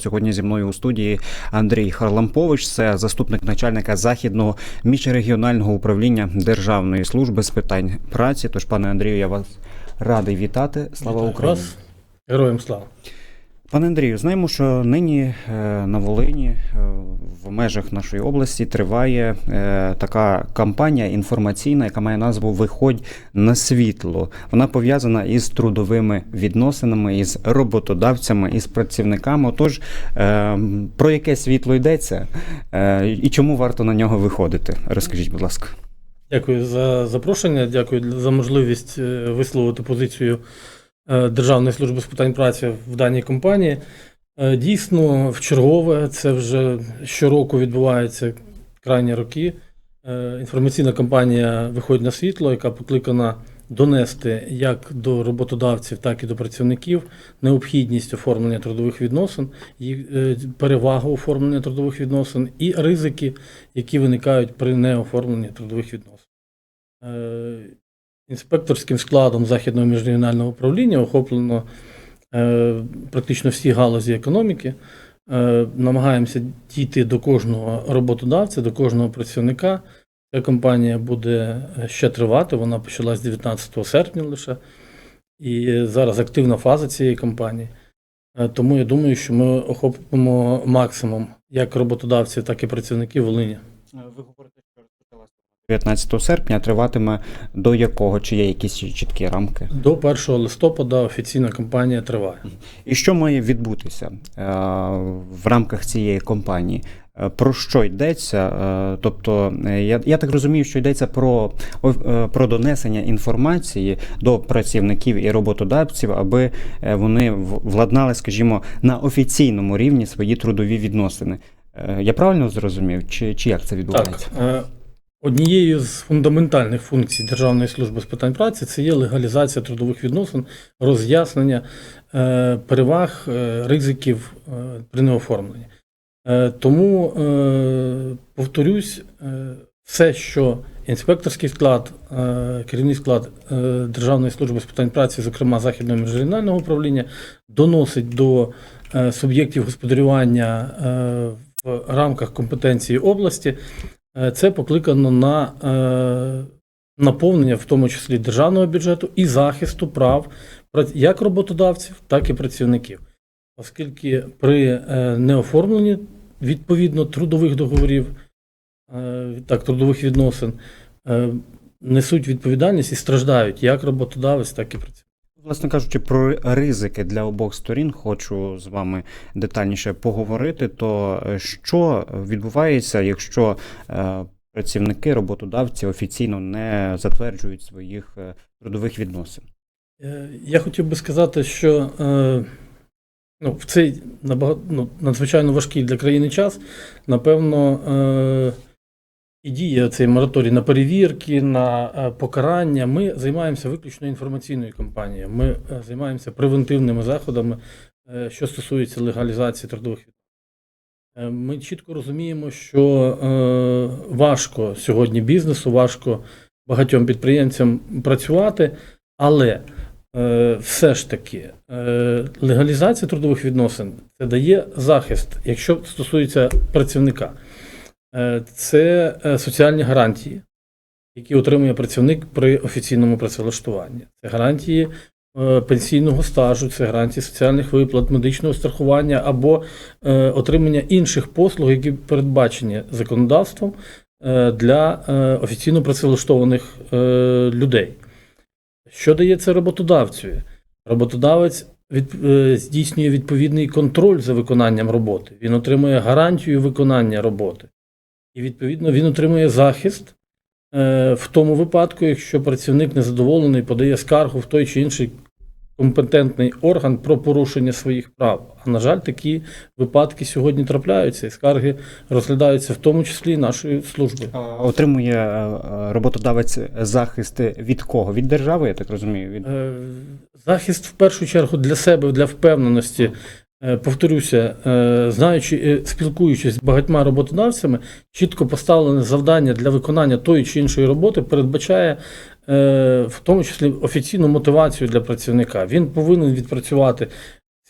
Сьогодні зі мною у студії Андрій Харлампович, це заступник начальника західного міжрегіонального управління Державної служби з питань праці. Тож, пане Андрію, я вас радий вітати. Слава Вітаю Україні! вас. Героям слава. Пане Андрію, знаємо, що нині е, на Волині, е, в межах нашої області, триває е, така кампанія інформаційна, яка має назву Виходь на світло. Вона пов'язана із трудовими відносинами, із роботодавцями, із працівниками. Отож, про яке світло йдеться і чому варто на нього виходити? Розкажіть, будь ласка. Дякую за запрошення. Дякую за можливість висловити позицію Державної служби з питань праці в даній компанії. Е, Дійсно, в чергове це вже щороку відбувається крайні роки. Е, Інформаційна кампанія виходить на світло, яка покликана донести як до роботодавців, так і до працівників необхідність оформлення трудових відносин, е, перевагу оформлення трудових відносин і ризики, які виникають при неоформленні трудових відносин. Е, Інспекторським складом Західного міжрегіонального управління охоплено е, практично всі галузі економіки. Е, Намагаємося дійти до кожного роботодавця, до кожного працівника. Ця кампанія буде ще тривати, вона почалась 19 серпня лише. І зараз активна фаза цієї кампанії. Е, Тому я думаю, що ми охопимо максимум як роботодавців, так і працівників Волині. Ви говорите, 19 серпня, триватиме до якого? Чи є якісь чіткі рамки? До 1 листопада офіційна кампанія триває. І що має відбутися е, в рамках цієї кампанії? Е, Про що йдеться? Е, Тобто, я, я так розумію, що йдеться про, про донесення інформації до працівників і роботодавців, аби вони владнали, скажімо, на офіційному рівні свої трудові відносини. Я правильно зрозумів? Чи, чи як це відбувається? Так, однією з фундаментальних функцій Державної служби з питань праці це є легалізація трудових відносин, роз'яснення е, переваг, е, ризиків е, при неоформленні. Тому, повторюсь, все, що інспекторський склад, керівний склад Державної служби з питань праці, зокрема Західного міжрегіонального управління, доносить до суб'єктів господарювання в рамках компетенції області, це покликано на е, наповнення, в тому числі державного бюджету, і захисту прав як роботодавців, так і працівників. Оскільки при е, неоформленні відповідно трудових договорів, е, так, трудових відносин, е, несуть відповідальність і страждають як роботодавець, так і працівник. Власне кажучи, про ризики для обох сторін хочу з вами детальніше поговорити. То е, що відбувається, якщо е, працівники, роботодавці офіційно не затверджують своїх е, трудових відносин? Я хотів би сказати, що ну, в цей набагато, ну, надзвичайно важкий для країни час, напевно, і діє цей мораторій на перевірки, на е, покарання. Ми займаємося виключно інформаційною кампанією. Ми е, займаємося превентивними заходами, е, що стосується легалізації трудових відносин. Ми чітко розуміємо, що важко сьогодні бізнесу, важко багатьом підприємцям працювати, але все ж таки легалізація трудових відносин це дає захист, якщо стосується працівника. Е, це е, соціальні гарантії, які отримує працівник при офіційному працевлаштуванні. Це гарантії е, пенсійного стажу, це гарантії соціальних виплат, медичного страхування або отримання інших послуг, які передбачені законодавством для офіційно працевлаштованих людей. Що дає це роботодавцю? Роботодавець від, здійснює відповідний контроль за виконанням роботи. Він отримує гарантію виконання роботи. І, відповідно, він отримує захист е, в тому випадку, якщо працівник незадоволений, подає скаргу в той чи інший компетентний орган про порушення своїх прав. А на жаль, такі випадки сьогодні трапляються, і скарги розглядаються в тому числі і нашою службою. А Отримує е, е, роботодавець захист від кого? Від держави, я так розумію. Від... Захист в першу чергу для себе, для впевненості. Е, Повторюся, е, знаючи, е, спілкуючись з багатьма роботодавцями, чітко поставлене завдання для виконання тої чи іншої роботи передбачає в тому числі офіційну мотивацію для працівника. Він повинен відпрацювати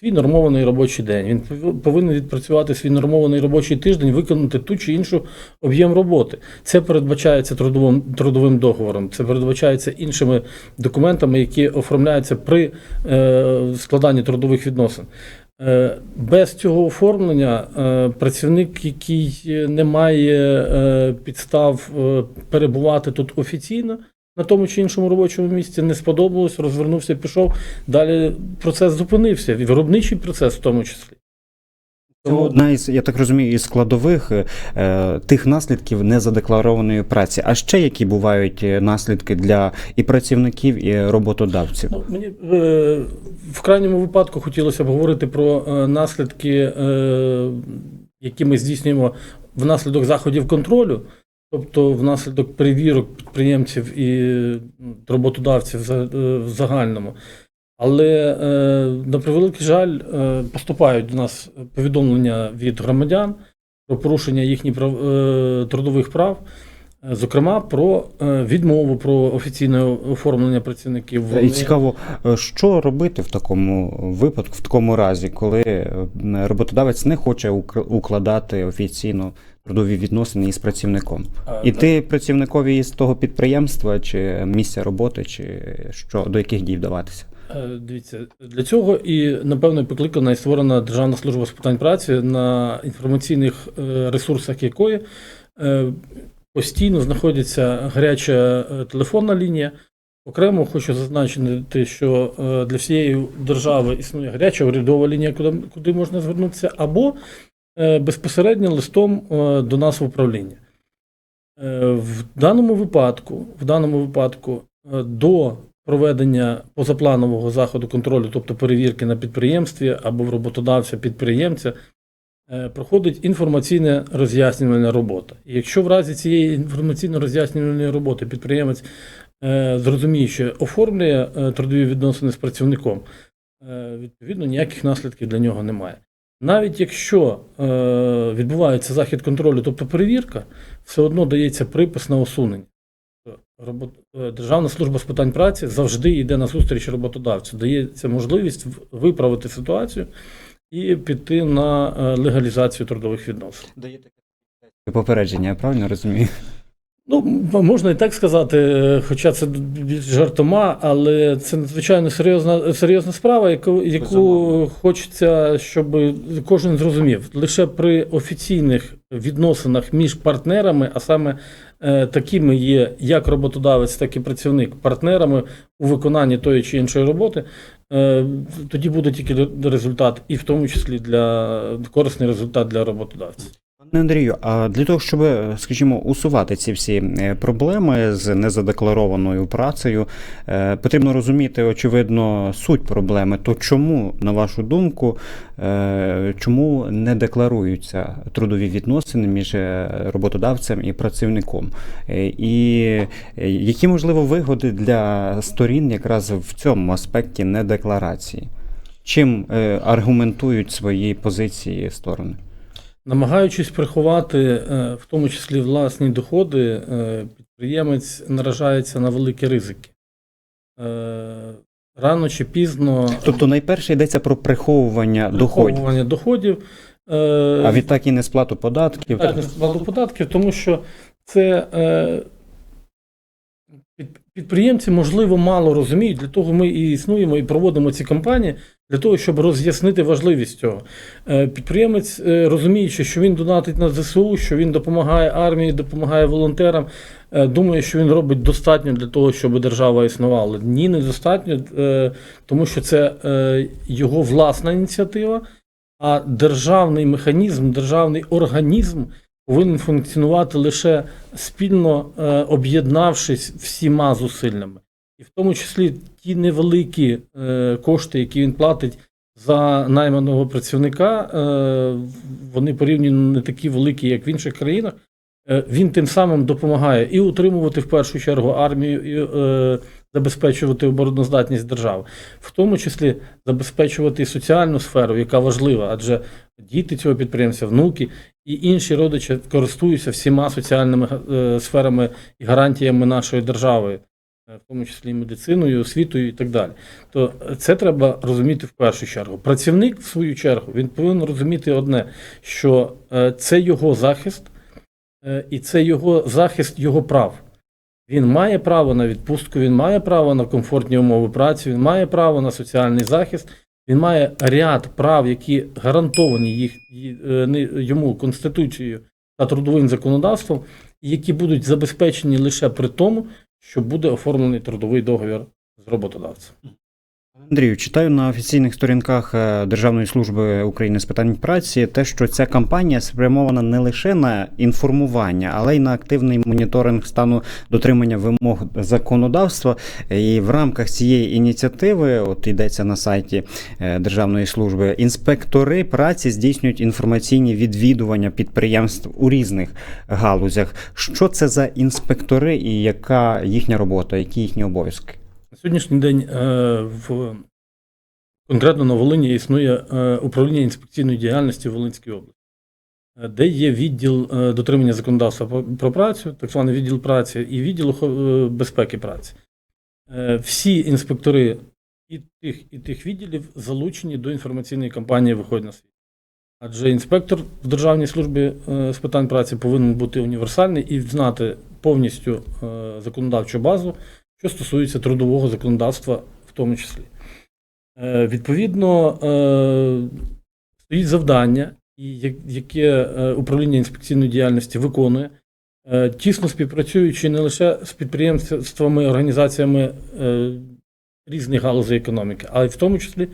свій нормований робочий день. Він повинен відпрацювати свій нормований робочий тиждень, виконати ту чи іншу об'єм роботи. Це передбачається трудовим, трудовим договором, це передбачається іншими документами, які оформляються при складанні трудових відносин. Е, Без цього оформлення е, працівник, який не має е, підстав перебувати тут офіційно на тому чи іншому робочому місці, не сподобалось, розвернувся, пішов. Далі процес зупинився, виробничий процес в тому числі. Це одна із, я так розумію, із складових е, тих наслідків незадекларованої праці. А ще які бувають е, наслідки для і працівників, і роботодавців? Ну, мені е, в крайньому випадку хотілося б говорити про е, наслідки, е, які ми здійснюємо внаслідок заходів контролю, тобто внаслідок перевірок підприємців і роботодавців е, в загальному. Але, е, на превеликий жаль, е, поступають до нас повідомлення від громадян про порушення їхніх прав, е, трудових прав. Зокрема, про відмову про офіційне оформлення працівників. І цікаво, що робити в такому випадку, в такому разі, коли роботодавець не хоче ук- укладати офіційно трудові відносини із працівником. А, Іти працівникові із того підприємства чи місця роботи, чи що до яких дій вдаватися? Е, Дивіться, для цього і напевно покликана і створена Державна служба з питань праці на інформаційних е, ресурсах якої е, постійно знаходиться гаряча телефонна лінія. Окремо хочу зазначити, що для всієї держави існує гаряча урядова лінія, куди, куди можна звернутися, або безпосередньо листом до нас в управління. В даному випадку, в даному випадку до проведення позапланового заходу контролю, тобто перевірки на підприємстві або в роботодавця підприємця, е, проходить інформаційна роз'яснювальна робота. І якщо в разі цієї інформаційно-роз'яснювальної роботи підприємець е, зрозуміє, що оформлює е, трудові відносини з працівником, відповідно ніяких наслідків для нього немає. Навіть якщо відбувається захід контролю, тобто перевірка, все одно дається припис на усунення. Е, Державна служба з питань праці завжди йде на зустріч роботодавцю, дається можливість виправити ситуацію і піти на е, легалізацію трудових відносин. Дає таке Попередження, я правильно розумію? Ну, можна і так сказати, е, хоча це більш жартома, але це надзвичайно серйозна, серйозна справа, яку, яку хочеться, щоб кожен зрозумів. Лише при офіційних відносинах між партнерами, а саме е, такими є як роботодавець, так і працівник, партнерами у виконанні тої чи іншої роботи, е, тоді буде тільки ре- результат, і в тому числі для корисний результат для роботодавця. Пане Андрію, а для того, щоб, е, скажімо, усувати ці всі е, проблеми з незадекларованою працею, е, потрібно розуміти, очевидно, суть проблеми. То чому, на вашу думку, чому не декларуються трудові відносини між роботодавцем і працівником? І які можливо вигоди для сторін якраз в цьому аспекті недекларації? Чим аргументують свої позиції сторони? Намагаючись приховати, е, в тому числі власні доходи, е, підприємець наражається на великі ризики. Е, Рано чи пізно Тобто найперше йдеться про приховування доходів, приховування доходів. доходів. а відтак і несплату податків. так, несплату податків, тому що це підприємці, можливо, мало розуміють. Для того ми і існуємо і проводимо ці кампанії для того, щоб роз'яснити важливість цього. Е, Підприємець, е, розуміючи, що він донатить на ЗСУ, що він допомагає армії, допомагає волонтерам, е, думає, що він робить достатньо для того, щоб держава існувала. Ні, недостатньо, е, тому що це його власна ініціатива. А державний механізм, державний організм повинен функціонувати лише спільно е, об'єднавшись всіма зусиллями. І в тому числі ті невеликі е, кошти, які він платить за найманого працівника, е, вони порівняно не такі великі, як в інших країнах. Він тим самим допомагає і утримувати в першу чергу армію, і е, забезпечувати обороноздатність держави, в тому числі забезпечувати і соціальну сферу, яка важлива, адже діти цього підприємця, внуки і інші родичі користуються всіма соціальними е, сферами і гарантіями нашої держави. е, в тому числі медициною, освітою і так далі. То це треба розуміти в першу чергу. Працівник, в свою чергу, він повинен розуміти одне, що е, це його захист, і це його захист його прав. Він має право на відпустку, він має право на комфортні умови праці, він має право на соціальний захист, він має ряд прав, які гарантовані їх, е, йому Конституцією та трудовим законодавством, які будуть забезпечені лише при тому, що буде оформлений трудовий договір з роботодавцем. Андрію, читаю на офіційних сторінках е, Державної служби України з питань праці те, що ця кампанія спрямована не лише на інформування, але й на активний моніторинг стану дотримання вимог законодавства. І в рамках цієї ініціативи, от йдеться на сайті е, Державної служби, інспектори праці здійснюють інформаційні відвідування підприємств у різних галузях. Що це за інспектори і яка їхня робота, які їхні обов'язки? Сьогоднішній день е, в конкретно на Волині існує е, управління інспекційної діяльності в Волинській області, е, де є відділ дотримання законодавства про- працю, так званий відділ праці, і відділ безпеки праці. Всі інспектори і тих, і тих відділів залучені до інформаційної кампанії Виходь на світ. Адже інспектор в Державній службі з питань праці повинен бути універсальний і знати повністю законодавчу базу що стосується трудового законодавства в тому числі. Е, Відповідно, е, стоїть завдання, яке е, управління інспекційної діяльності виконує, тісно співпрацюючи не лише з підприємствами, організаціями різних галузей економіки, але й в тому числі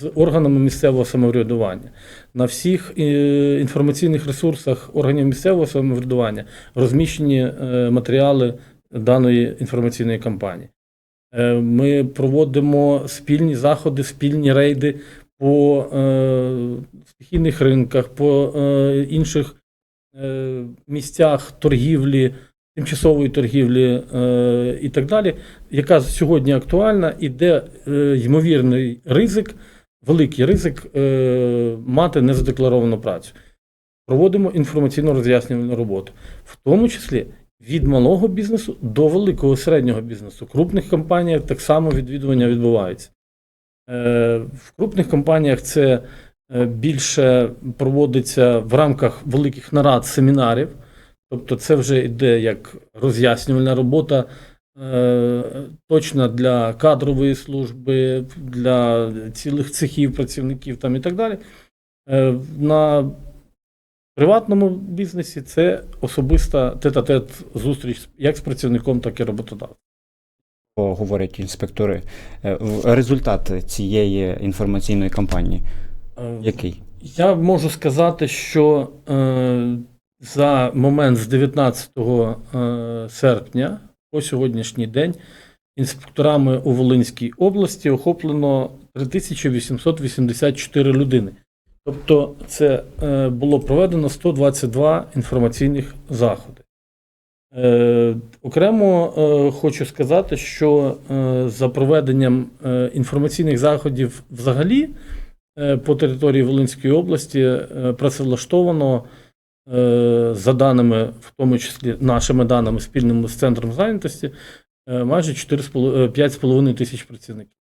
з органами місцевого самоврядування. На всіх інформаційних ресурсах органів місцевого самоврядування розміщені матеріали даної інформаційної кампанії. Е, Ми проводимо спільні заходи, спільні рейди по е, стихійних ринках, по е, інших місцях торгівлі, тимчасової торгівлі і так далі, яка сьогодні актуальна і де ймовірний ризик, великий ризик мати незадекларовану працю. Проводимо інформаційно роз'яснювальну роботу, в тому числі від малого бізнесу до великого середнього бізнесу. В крупних компаніях так само відвідування відбувається. Е, В крупних компаніях це е, більше проводиться в рамках великих нарад семінарів, тобто це вже йде як роз'яснювальна робота. е, Точна для кадрової служби, для цілих цехів працівників там і так далі. Е, Приватному бізнесі це особиста тет-а-тет зустріч як з працівником, так і роботодавцем. Говорять інспектори. Е, Результат цієї інформаційної кампанії Е, який? Я можу сказати, що е, за момент з 19 е, серпня по сьогоднішній день інспекторами у Волинській області охоплено 3884 людини. Тобто це е, було проведено 122 інформаційних заходи. Е, окремо е, хочу сказати, що за проведенням інформаційних заходів взагалі по території Волинської області працевлаштовано за даними, в тому числі нашими даними спільними з центром зайнятості, майже 4,5 е, 5,5 тисяч працівників.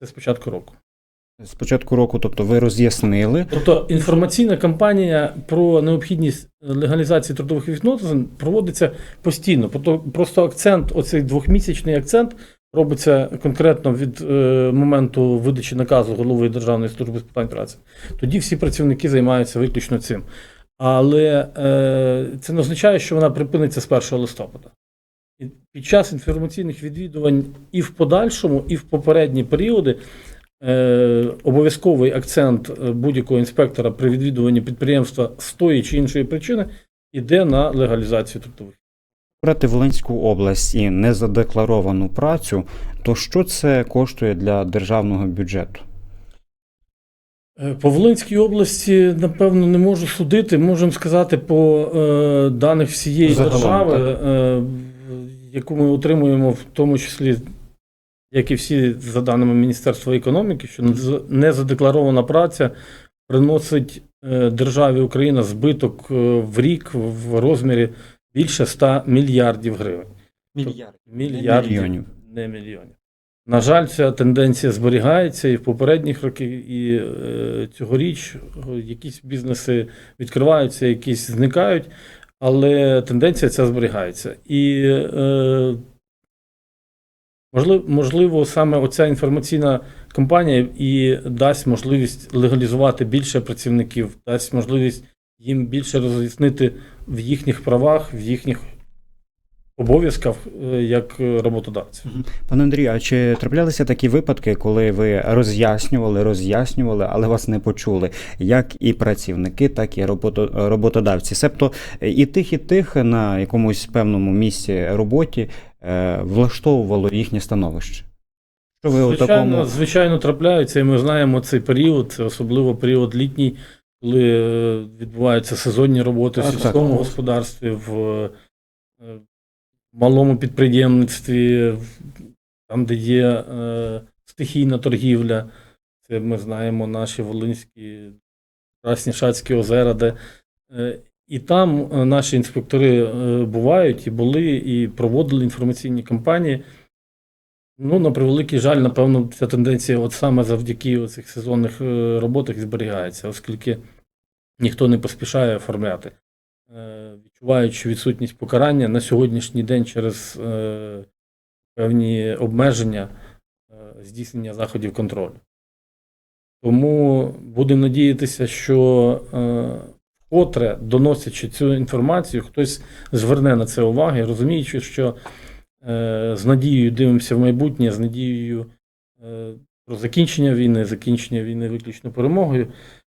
Це з початку року. З початку року, тобто ви роз'яснили. Тобто інформаційна кампанія про необхідність легалізації трудових відносин проводиться постійно. Пото- Просто акцент, оцей двохмісячний акцент, робиться конкретно від е, моменту видачі наказу голови Державної служби з питань праці. Тоді всі працівники займаються виключно цим. Але е, це не означає, що вона припиниться з 1 листопада. Під час інформаційних відвідувань і в подальшому, і в попередні періоди обов'язковий акцент е, будь-якого інспектора при відвідуванні підприємства з тої чи іншої причини йде на легалізацію трудових. Брати Волинську область і незадекларовану працю, то що це коштує для державного бюджету? Е, По Волинській області, напевно, не можу судити. Можемо сказати по е, даних всієї Загалом, держави, е, яку ми отримуємо, в тому числі, як і всі за даними Міністерства економіки, що незадекларована праця приносить е, державі Україна збиток е, в рік в розмірі більше 100 мільярдів гривень. Мільярдів. Мільярдів, Мільйонів. не мільйонів. На жаль, ця тенденція зберігається і в попередніх років, і е, цьогоріч якісь бізнеси відкриваються, якісь зникають, але тенденція ця зберігається. І е, можливо, можливо, саме оця інформаційна кампанія і дасть можливість легалізувати більше працівників, дасть можливість їм більше роз'яснити в їхніх правах, в їхніх обов'язках е, як роботодавців. Пане Андрію, а чи траплялися такі випадки, коли ви роз'яснювали, роз'яснювали, але вас не почули, як і працівники, так і робото- роботодавці? Себто і тих, і тих на якомусь певному місці роботі влаштовувало їхнє становище? Що ви Звичайно, такому звичайно, трапляються, і ми знаємо цей період, особливо період літній, коли е, відбуваються сезонні роботи в сільському так. господарстві, в е, малому підприємництві, там, де є е, стихійна торгівля. Це ми знаємо наші Волинські, Красні Шацькі озера, де е, і там е, наші інспектори е, бувають і були, і проводили інформаційні кампанії. Ну, на превеликий жаль, напевно, ця тенденція от саме завдяки цих сезонних е, роботах зберігається, оскільки ніхто не поспішає оформляти. Відчуваючи відсутність покарання на сьогоднішній день через певні обмеження здійснення заходів контролю. Тому будемо надіятися, що вкотре, доносячи цю інформацію, хтось зверне на це увагу, розуміючи, що е, з надією дивимося в майбутнє, з надією е, про закінчення війни, закінчення війни виключно перемогою,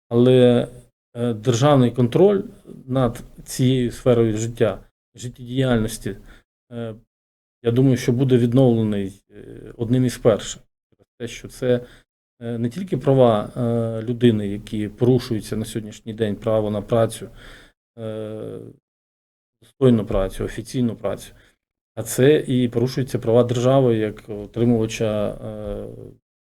але е, державний контроль над цією сферою життя, життєдіяльності, е, я думаю, що буде відновлений е, одним із перших. Те, що це не тільки права е, людини, які порушуються на сьогоднішній день, право на працю, е, достойну працю, офіційну працю, а це і порушуються права держави як отримувача е,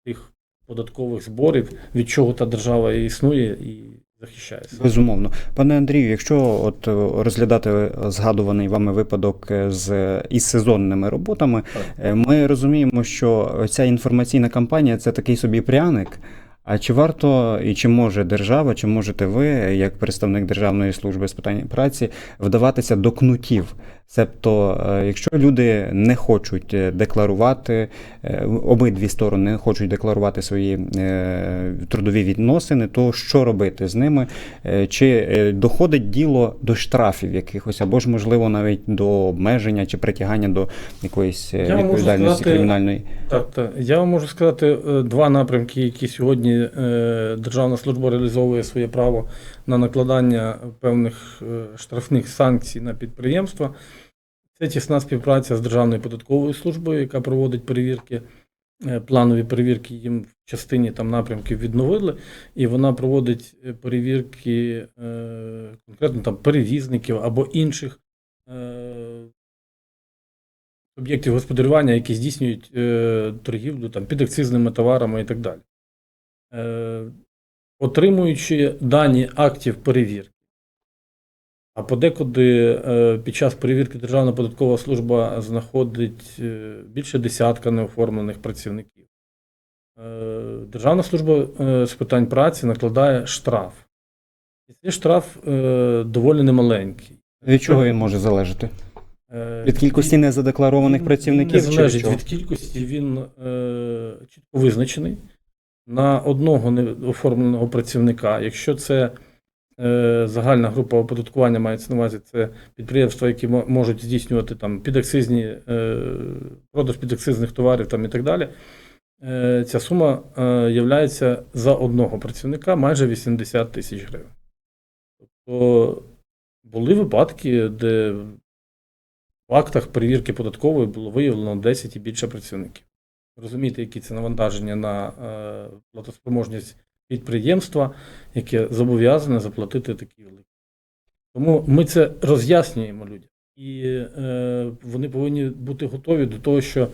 тих податкових зборів, від чого та держава існує і захищається. Безумовно, пане Андрію, якщо от е, розглядати згадуваний вами випадок е, з із сезонними роботами, Так. е, ми розуміємо, що ця інформаційна кампанія це такий собі пряник. А чи варто і чи може держава, чи можете ви, як представник Державної служби з питань праці, вдаватися до кнутів? Себто, е, якщо люди не хочуть е, декларувати, е, обидві сторони не хочуть декларувати свої трудові відносини, то що робити з ними? Чи доходить діло до штрафів якихось, або ж, можливо, навіть до обмеження чи притягання до якоїсь відповідальності кримінальної? Так, так. Я вам можу сказати два напрямки, які сьогодні Державна служба реалізовує своє право на накладання певних штрафних санкцій на підприємства. Це тісна співпраця з Державною податковою службою, яка проводить перевірки, е, планові перевірки їм в частині там напрямків відновили, і вона проводить е, перевірки е, конкретно там перевізників або інших об'єктів господарювання, які здійснюють торгівлю там, підакцизними товарами і так далі. Отримуючи дані актів перевірки, а подекуди е, під час перевірки Державна податкова служба знаходить е, більше десятка неоформлених працівників. Е, Державна служба з питань праці накладає штраф. І цей штраф доволі немаленький. Від чого він може залежати? Від кількості незадекларованих працівників? Не залежить від кількості, він чітко визначений. На одного неоформленого працівника, якщо це загальна група оподаткування, мається на увазі, це підприємства, які можуть здійснювати там підакцизні, е, продаж підакцизних товарів там, і так далі. Е, ця сума е, являється за одного працівника майже 80 тисяч гривень. Тобто були випадки, де в актах перевірки податкової було виявлено 10 і більше працівників. Розумієте, які це навантаження на е, платоспроможність підприємства, яке зобов'язане заплатити такі великі. Тому ми це роз'яснюємо людям. І е, вони повинні бути готові до того, що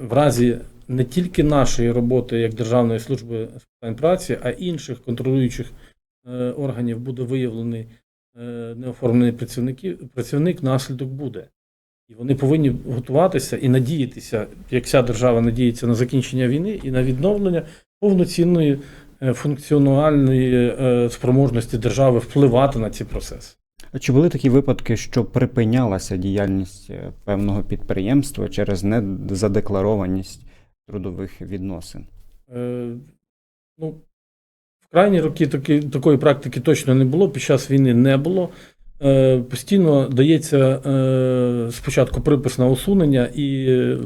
в разі не тільки нашої роботи як Державної служби з питань праці, а інших контролюючих е, органів буде виявлений е, неоформлений працівників, працівник, наслідок буде. І вони повинні готуватися і надіятися, як вся держава надіється на закінчення війни і на відновлення повноцінної функціональної е, спроможності держави впливати на ці процеси. А Чи були такі випадки, що припинялася діяльність е, певного підприємства через незадекларованість трудових відносин? Е, ну, в крайні роки таки, такої практики точно не було, під час війни не було. Е, постійно дається е, спочатку припис на усунення, і е,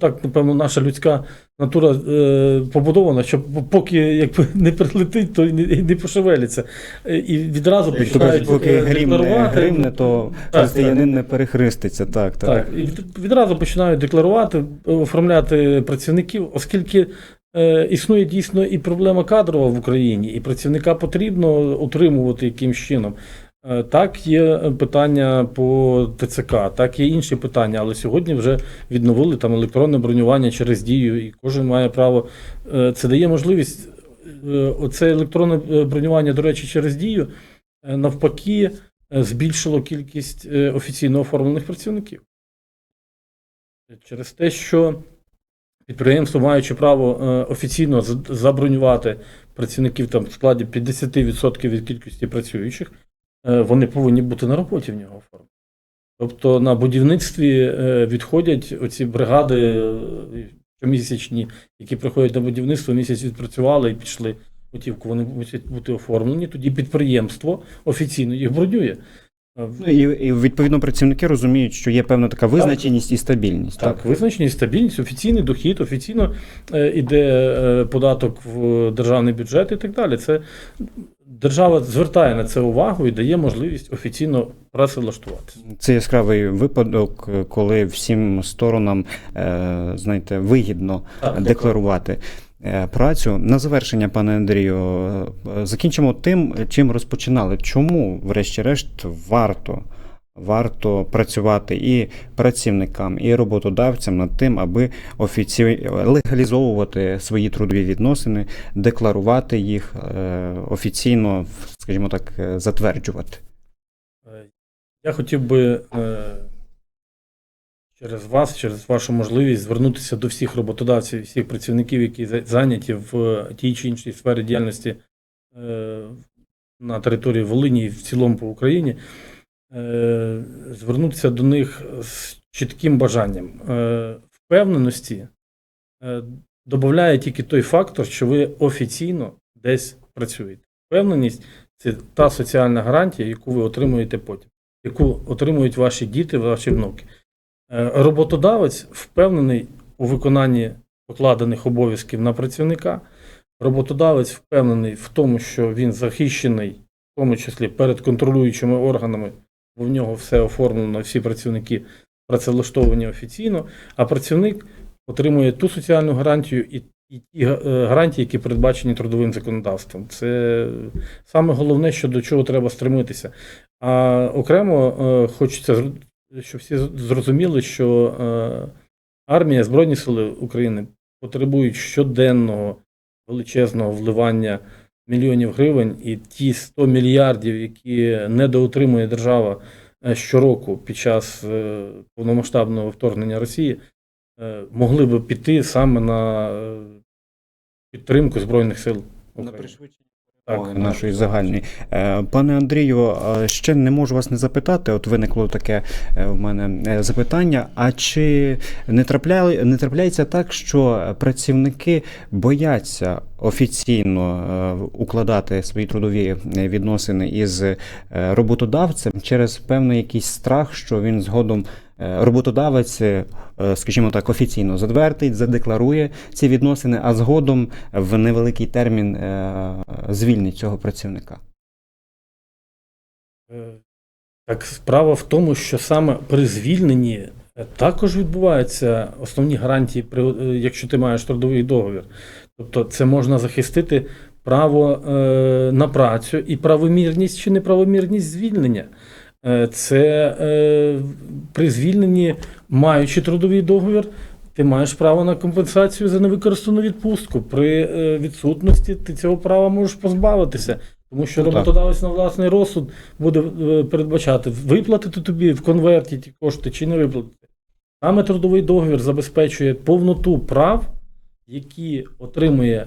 так, напевно, наша людська натура е, побудована, що поки якби, не прилетить, то не, і не пошевелиться. Е, І відразу Як то починають кажуть, поки е, грім не декларувати. гримне, то Так, християнин не перехриститься. Так, так. Так, і від- відразу починають декларувати, оформляти працівників, оскільки е, існує дійсно і проблема кадрова в Україні, і працівника потрібно утримувати якимсь чином. Е, Так, є питання по ТЦК, так є інші питання, але сьогодні вже відновили там електронне бронювання через дію, і кожен має право. е, Це дає можливість. е, Оце електронне бронювання, до речі, через дію, навпаки, збільшило кількість офіційно оформлених працівників. Через те, що підприємство, маючи право офіційно забронювати працівників там в складі 50% від кількості працюючих, вони повинні бути на роботі в нього оформлені. Тобто на будівництві е, відходять оці бригади е, щомісячні, які приходять на будівництво, місяць відпрацювали і пішли готівку. Вони мусять бути оформлені. Тоді підприємство офіційно їх бронює. Е, Ну, і, і відповідно працівники розуміють, що є певна така визначеність і стабільність. Так, визначеність, стабільність, офіційний дохід, офіційно е, йде е, податок в державний бюджет і так далі. Це держава звертає на це увагу і дає можливість офіційно працевлаштуватися. Це яскравий випадок, е, коли всім сторонам е, знаєте, вигідно Так, декларувати е, працю. На завершення, пане Андрію, е, закінчимо тим, чим розпочинали. Чому, врешті-решт, варто? Варто працювати і працівникам, і роботодавцям над тим, аби офіці... легалізовувати свої трудові відносини, декларувати їх е, офіційно, скажімо так, е, затверджувати. Е, Я хотів би е, через вас, через вашу можливість звернутися до всіх роботодавців, всіх працівників, які зайняті в тій чи іншій сфері діяльності е, на території Волині і в цілому по Україні, е, звернутися до них з чітким бажанням. Е, Впевненості е, додає тільки той фактор, що ви офіційно десь працюєте. Впевненість це та соціальна гарантія, яку ви отримуєте потім, яку отримують ваші діти, ваші внуки. Е, Роботодавець впевнений у виконанні покладених обов'язків на працівника. Роботодавець впевнений в тому, що він захищений, в тому числі перед контролюючими органами, бо в нього все оформлено, всі працівники працевлаштовані офіційно, а працівник отримує ту соціальну гарантію і, і ті е, гарантії, які передбачені трудовим законодавством. Це саме головне, що до чого треба стремитися. А окремо е, хочеться, щоб всі зрозуміли, що е, армія, Збройні Сили України потребують щоденного величезного вливання мільйонів гривень, і ті 100 мільярдів, які недоотримує держава е, щороку під час е, повномасштабного вторгнення Росії, могли би піти саме на підтримку Збройних сил України. Так, нашої загальної. Е, Пане Андрію, ще не можу вас не запитати. От виникло таке е, в мене е, запитання. А чи не трапляє, не трапляється так, що працівники бояться офіційно укладати свої трудові відносини із роботодавцем через певний якийсь страх, що він згодом роботодавець, е, скажімо так, офіційно затвердить, задекларує ці відносини, а згодом в невеликий термін е, звільнить цього працівника. Е, Так, справа в тому, що саме при звільненні е, також відбуваються основні гарантії, е, якщо ти маєш трудовий договір. Тобто це можна захистити право е, на працю і правомірність чи неправомірність звільнення. Е, Це е, при звільненні, маючи трудовий договір, ти маєш право на компенсацію за невикористану відпустку. При е, відсутності ти цього права можеш позбавитися. Тому що Ну, роботодавець на власний розсуд буде передбачати, виплатити тобі в конверті ті кошти чи не виплатити. Саме трудовий договір забезпечує повноту прав, які отримує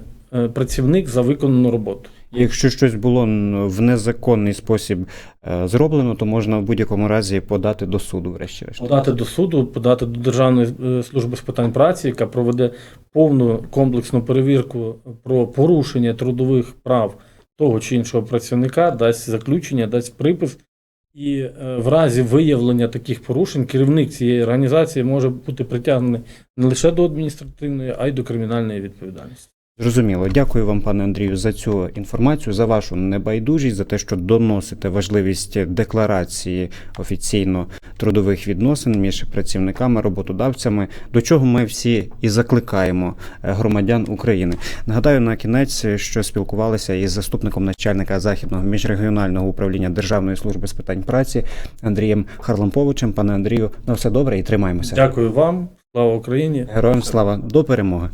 працівник за виконану роботу. Якщо щось було в незаконний спосіб е, зроблено, то можна в будь-якому разі подати до суду, врешті-решт. Подати до суду, подати до Державної е, служби з питань праці, яка проведе повну комплексну перевірку про порушення трудових прав того чи іншого працівника, дасть заключення, дасть припис. І е, в разі виявлення таких порушень керівник цієї організації може бути притягнений не лише до адміністративної, а й до кримінальної відповідальності. Зрозуміло. Дякую вам, пане Андрію, за цю інформацію, за вашу небайдужість, за те, що доносите важливість декларації офіційно трудових відносин між працівниками, роботодавцями, до чого ми всі і закликаємо е, громадян України. Нагадаю на кінець, що спілкувалися із заступником начальника західного міжрегіонального управління Державної служби з питань праці Андрієм Харламповичем. Пане Андрію, на все добре і тримаємося. Дякую вам, слава Україні! Героям слава до перемоги.